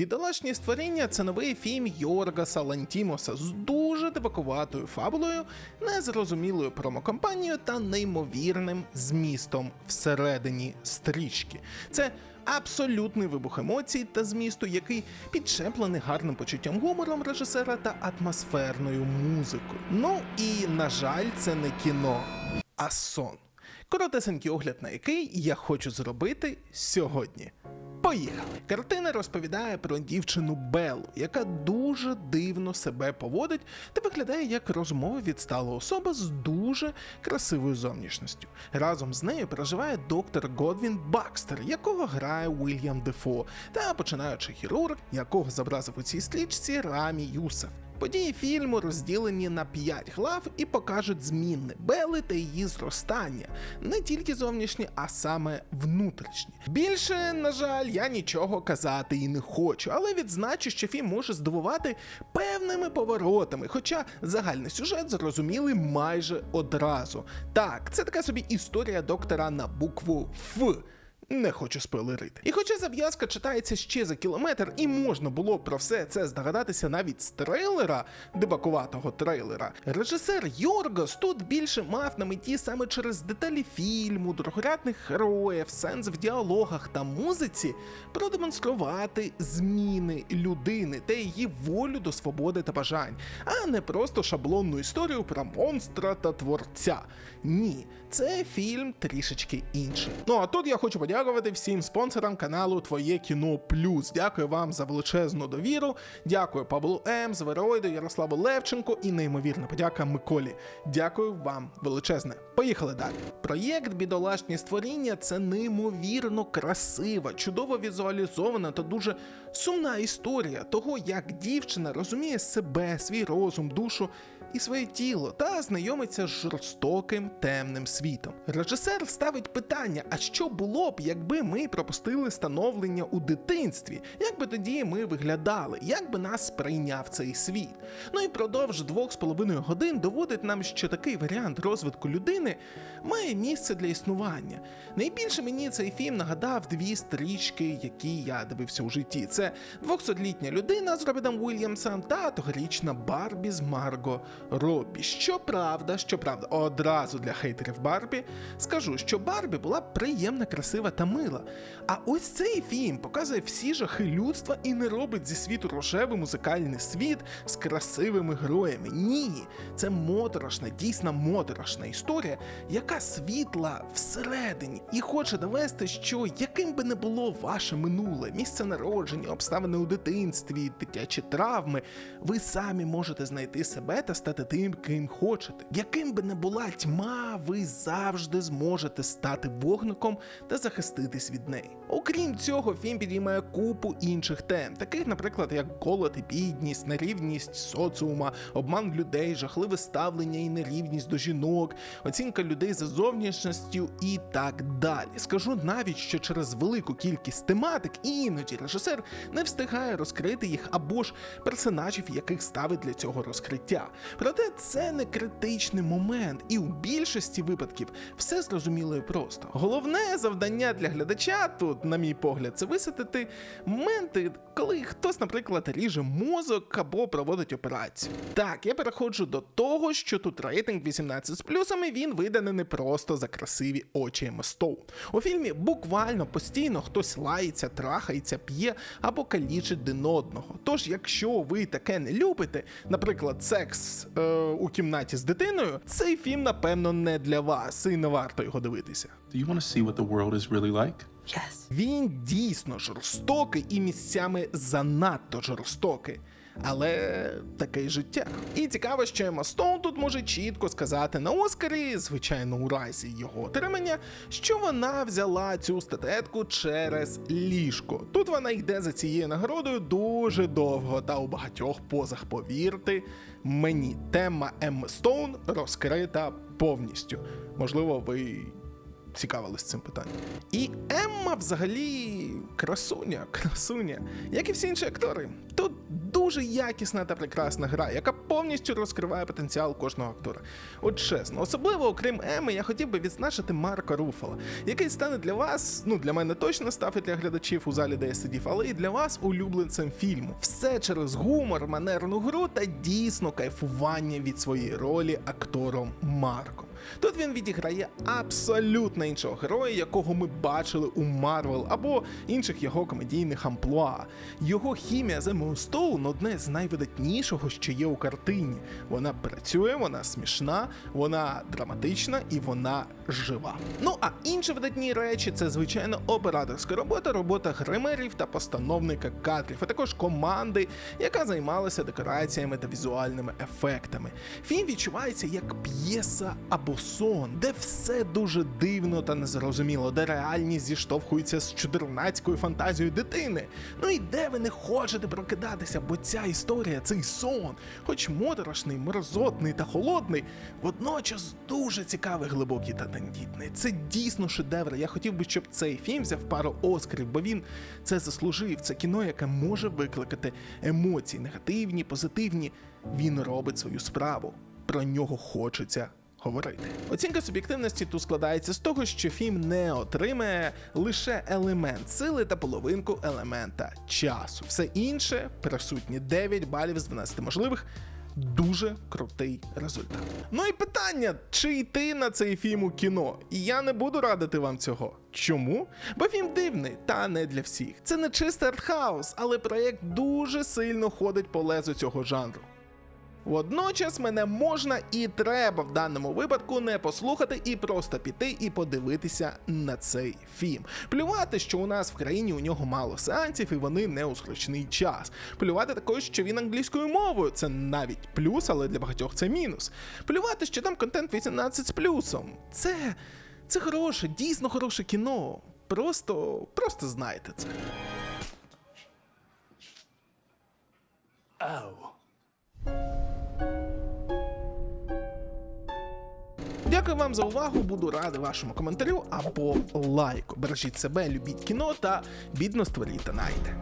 Бідолашні створіння це новий фільм Йоргаса Лантімоса з дуже дивакуватою фабулою, незрозумілою промокомпанією та неймовірним змістом всередині стрічки. Це абсолютний вибух емоцій та змісту, який підчеплений гарним почуттям гумором режисера та атмосферною музикою. Ну і на жаль, це не кіно, а сон. Коротесенький огляд на який я хочу зробити сьогодні. Поїхали! Картина розповідає про дівчину Белу, яка дуже дивно себе поводить та виглядає як розмова відстала особа з дуже красивою зовнішністю. Разом з нею проживає доктор Годвін Бакстер, якого грає Уільям Дефо, та починаючи хірург, якого зобразив у цій стрічці Рамі Юсеф. Події фільму розділені на п'ять глав і покажуть зміни Бели та її зростання, не тільки зовнішні, а саме внутрішні. Більше, на жаль, я нічого казати і не хочу, але відзначу, що фільм може здивувати певними поворотами, хоча загальний сюжет зрозуміли майже одразу. Так, це така собі історія доктора на букву Ф. Не хочу спойлерити. І хоча зав'язка читається ще за кілометр, і можна було про все це здогадатися навіть з трейлера, дебакуватого трейлера, режисер Йоргос тут більше мав на меті саме через деталі фільму, другорядних героїв, сенс в діалогах та музиці продемонструвати зміни людини та її волю до свободи та бажань, а не просто шаблонну історію про монстра та творця. Ні, це фільм трішечки інший. Ну а тут я хочу подякувати всім спонсорам каналу Твоє кіно Плюс. Дякую вам за величезну довіру. Дякую Павлу М, Звероїду, Ярославу Левченко і неймовірна подяка Миколі. Дякую вам величезне. Поїхали далі. Проєкт Бідолашні створіння це неймовірно красива, чудово візуалізована та дуже сумна історія того, як дівчина розуміє себе, свій розум, душу і своє тіло та знайомиться з жорстоким темним світом. Режисер ставить питання: а що було б, якби ми пропустили становлення у дитинстві? Як би тоді ми виглядали? Як би нас сприйняв цей світ? Ну і продовж двох з половиною годин доводить нам, що такий варіант розвитку людини має місце для існування. Найбільше мені цей фільм нагадав дві стрічки, які я дивився у житті. Це 200-літня людина з Робідом Уільямсом та тогорічна Барбі з Марго Робі. Щоправда, щоправда, одразу для хейтерів Барбі скажу, що Барбі була приємна, красива та мила. А ось цей фільм показує всі жахи людства і не робить зі світу рожевий музикальний світ з красивими героями. Ні, це моторошна, дійсно моторошна історія, яка світла всередині і хоче довести, що яким би не було ваше минуле, місце народження, обставини у дитинстві, дитячі травми, ви самі можете знайти себе та стати тим, ким хочете. Яким би не була тьма, ви завжди зможете стати вогником та захиститись від неї. Окрім цього, фільм підіймає купу інших тем, таких, наприклад, як голод і бідність, нерівність соціума, обман людей, жахливе ставлення і нерівність до жінок, оцінка людей за зовнішністю і так далі. Скажу навіть, що через велику кількість тематик іноді режисер не встигає розкрити їх або ж персонажів, яких ставить для цього розкриття. Проте це не критичний момент, і у більшості випадків все зрозуміло і просто. Головне завдання для глядача тут, на мій погляд, це висвітлити моменти, коли хтось, наприклад, ріже мозок або проводить операцію. Так, я переходжу до того, що тут рейтинг 18 з плюсами, він виданий не просто за красиві очі Стоун. У фільмі буквально постійно хтось лається, трахається, п'є або калічить один одного. Тож, якщо ви таке не любите, наприклад, секс е, у кімнаті з дитиною, цей фільм, напевно, не для вас і не варто його дивитися. Do you want to see what the world is really like? Yes. Він дійсно жорстокий і місцями занадто жорстокий. Але таке життя. І цікаво, що Ема Стоун тут може чітко сказати на Оскарі, звичайно, у разі його отримання, що вона взяла цю статетку через ліжко. Тут вона йде за цією нагородою дуже довго, та у багатьох позах, повірте мені, тема Емми Стоун розкрита повністю. Можливо, ви цікавились цим питанням. І Емма взагалі красуня, красуня, як і всі інші актори. Тут дуже якісна та прекрасна гра, яка повністю розкриває потенціал кожного актора. От чесно, особливо окрім Еми, я хотів би відзначити Марка Руфала, який стане для вас, ну для мене точно став і для глядачів у залі, де я сидів, але і для вас улюбленцем фільму. Все через гумор, манерну гру та дійсно кайфування від своєї ролі актором Марком. Тут він відіграє абсолютно іншого героя, якого ми бачили у Марвел або інших його комедійних амплуа. Його хімія з Еммою Стоун одне з найвидатнішого, що є у картині. Вона працює, вона смішна, вона драматична і вона жива. Ну а інші видатні речі це звичайно операторська робота, робота гримерів та постановника кадрів, а також команди, яка займалася декораціями та візуальними ефектами. Фільм відчувається як п'єса або сон, де все дуже дивно та незрозуміло, де реальність зіштовхується з чудернацькою фантазією дитини. Ну і де ви не хочете прокидатися, бо ця історія, цей сон, хоч моторошний, мерзотний та холодний, водночас дуже цікавий, глибокий та тендітний. Це дійсно шедевр. Я хотів би, щоб цей фільм взяв пару оскарів, бо він це заслужив. Це кіно, яке може викликати емоції, негативні, позитивні. Він робить свою справу. Про нього хочеться говорити. Оцінка суб'єктивності тут складається з того, що фільм не отримає лише елемент сили та половинку елемента часу. Все інше присутні 9 балів з 12 можливих. Дуже крутий результат. Ну і питання: чи йти на цей фільм у кіно? І я не буду радити вам цього. Чому? Бо фільм дивний, та не для всіх. Це не чистий артхаус, але проєкт дуже сильно ходить по лезу цього жанру. Водночас мене можна і треба в даному випадку не послухати і просто піти і подивитися на цей фільм. Плювати, що у нас в країні у нього мало сеансів і вони не у зручний час. Плювати також, що він англійською мовою. Це навіть плюс, але для багатьох це мінус. Плювати, що там контент 18 з плюсом. Це. це хороше, дійсно хороше кіно. Просто, просто знайте це. Дякую вам за увагу. Буду радий вашому коментарю або лайку. Бережіть себе, любіть кіно та бідно створіть та найде.